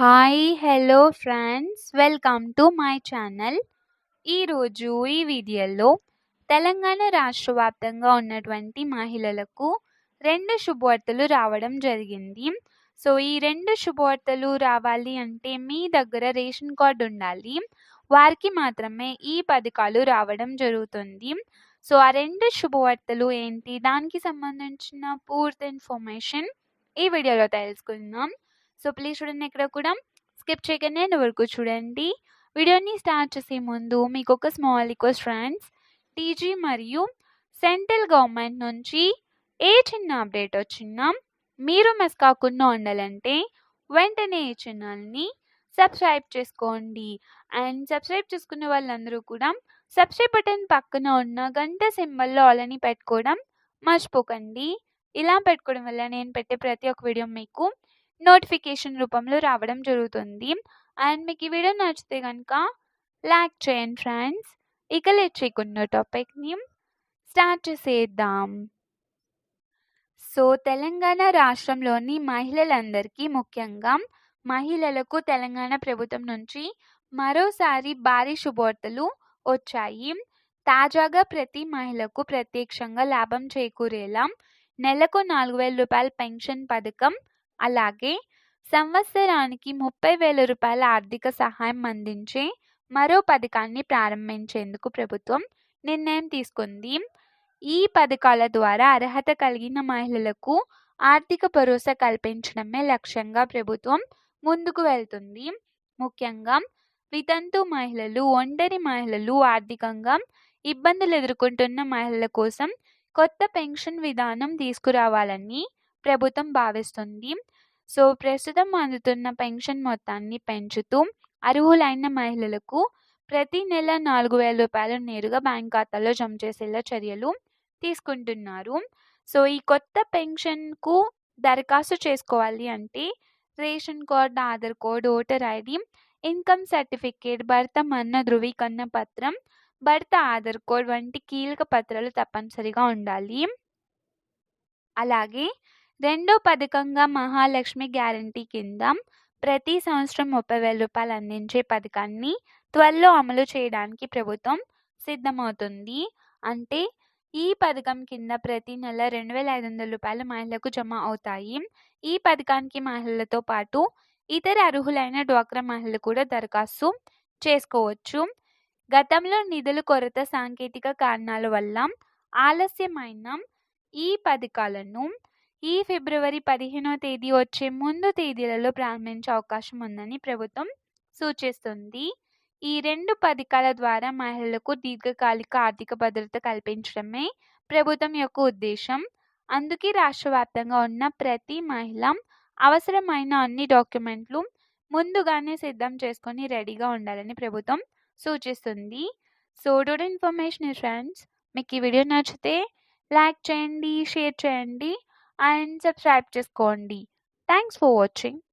Hi hello friends welcome to my channel ఈరోజు ఈ వీడియోలో తెలంగాణ రాష్ట్ర వ్యాప్తంగా ఉన్నటువంటి మహిళలకు రెండు శుభవార్తలు రావడం జరిగింది. సో ఈ రెండు శుభవార్తలు రావాలి అంటే మీ దగ్గర రేషన్ కార్డు ఉండాలి. వారికి మాత్రమే ఈ పథకాలు రావడం జరుగుతుంది. సో ఆ రెండు శుభవార్తలు ఏంటి? దానికి సంబంధించిన పూర్తి ఇన్ఫర్మేషన్ ఈ వీడియోలో తెలుసుకుందాం. సో ప్లీజ్ చూడండి ఇక్కడ కూడా స్కిప్ చేయకుండా నేను వరకు చూడండి. వీడియోని స్టార్ట్ చేసే ముందు మీకు ఒక స్మాల్ రిక్వెస్ట్ ఫ్రెండ్స్ టీజీ మరియు సెంట్రల్ గవర్నమెంట్ నుంచి ఏ చిన్న అప్డేట్ వచ్చినా మీరు మిస్ కాకుండా ఉండాలంటే వెంటనే ఈ ఛానల్ని సబ్స్క్రైబ్ చేసుకోండి. అండ్ సబ్స్క్రైబ్ చేసుకునే వాళ్ళందరూ కూడా సబ్స్క్రైబ్ బటన్ పక్కన ఉన్న గంట సింబల్లో ఆలని పెట్టుకోవడం మర్చిపోకండి. ఇలా పెట్టుకోవడం వల్ల నేను పెట్టే ప్రతి ఒక్క వీడియో మీకు నోటిఫికేషన్ రూపంలో రావడం జరుగుతుంది. అండ్ మీకు ఈ వీడియో నచ్చితే కనుక లైక్ చేయండి ఫ్రెండ్స్. ఇక లేట్ చేయకుండా టాపిక్ని స్టార్ట్ చేసేద్దాం. సో తెలంగాణ రాష్ట్రంలోని మహిళలందరికీ ముఖ్యంగా మహిళలకు తెలంగాణ ప్రభుత్వం నుంచి మరోసారి భారీ శుభవార్తలు వచ్చాయి. తాజాగా ప్రతి మహిళకు ప్రత్యక్షంగా లాభం చేకూరేలా నెలకు నాలుగు వేల రూపాయల పెన్షన్ పథకం అలాగే సంవత్సరానికి ముప్పై వేల రూపాయల ఆర్థిక సహాయం అందించే మరో పథకాన్ని ప్రారంభించేందుకు ప్రభుత్వం నిర్ణయం తీసుకుంది. ఈ పథకాల ద్వారా అర్హత కలిగిన మహిళలకు ఆర్థిక భరోసా కల్పించడమే లక్ష్యంగా ప్రభుత్వం ముందుకు వెళ్తుంది. ముఖ్యంగా వితంతు మహిళలు ఒంటరి మహిళలు ఆర్థికంగా ఇబ్బందులు ఎదుర్కొంటున్న మహిళల కోసం కొత్త పెన్షన్ విధానం తీసుకురావాలని ప్రభుత్వం భావిస్తుంది. సో ప్రస్తుతం అందుతున్న పెన్షన్ మొత్తాన్ని పెంచుతూ అర్హులైన మహిళలకు ప్రతి నెల నాలుగు వేల రూపాయలు నేరుగా బ్యాంక్ ఖాతాలో జమ చేసేలా చర్యలు తీసుకుంటున్నారు. సో ఈ కొత్త పెన్షన్కు దరఖాస్తు చేసుకోవాలి అంటే ration card Aadhaar card voter ID income certificate భర్త మన్న ధృవీకరణ పత్రం భర్త ఆధార్ కార్డ్ వంటి కీలక పత్రాలు తప్పనిసరిగా ఉండాలి. అలాగే రెండో పథకంగా మహాలక్ష్మి గ్యారంటీ కింద ప్రతి సంవత్సరం ముప్పై వేల రూపాయలు అందించే పథకాన్ని త్వరలో అమలు చేయడానికి ప్రభుత్వం సిద్ధమవుతుంది. అంటే ఈ పథకం కింద ప్రతి నెల రెండు వేల ఐదు వందల రూపాయలు మహిళలకు జమ అవుతాయి. ఈ పథకానికి మహిళలతో పాటు ఇతర అర్హులైన డ్వాక్రా మహిళలు కూడా దరఖాస్తు చేసుకోవచ్చు. గతంలో నిధుల కొరత సాంకేతిక కారణాల వల్ల ఆలస్యమైన ఈ పథకాలను ఈ ఫిబ్రవరి పదిహేనో తేదీ వచ్చే ముందు తేదీలలో ప్రారంభించే అవకాశం ఉందని ప్రభుత్వం సూచిస్తుంది. ఈ రెండు పథకాల ద్వారా మహిళలకు దీర్ఘకాలిక ఆర్థిక భద్రత కల్పించడమే ప్రభుత్వం యొక్క ఉద్దేశం. అందుకే రాష్ట్ర వ్యాప్తంగా ఉన్న ప్రతి మహిళ అవసరమైన అన్ని డాక్యుమెంట్లు ముందుగానే సిద్ధం చేసుకొని రెడీగా ఉండాలని ప్రభుత్వం సూచిస్తుంది. సో డోడ్ ఇన్ఫర్మేషన్ ఫ్రెండ్స్ మీకు ఈ వీడియో నచ్చితే లైక్ చేయండి షేర్ చేయండి. అండ్ సబ్స్క్రైబ్ చేసుకోండి థ్యాంక్స్ ఫర్ వాచింగ్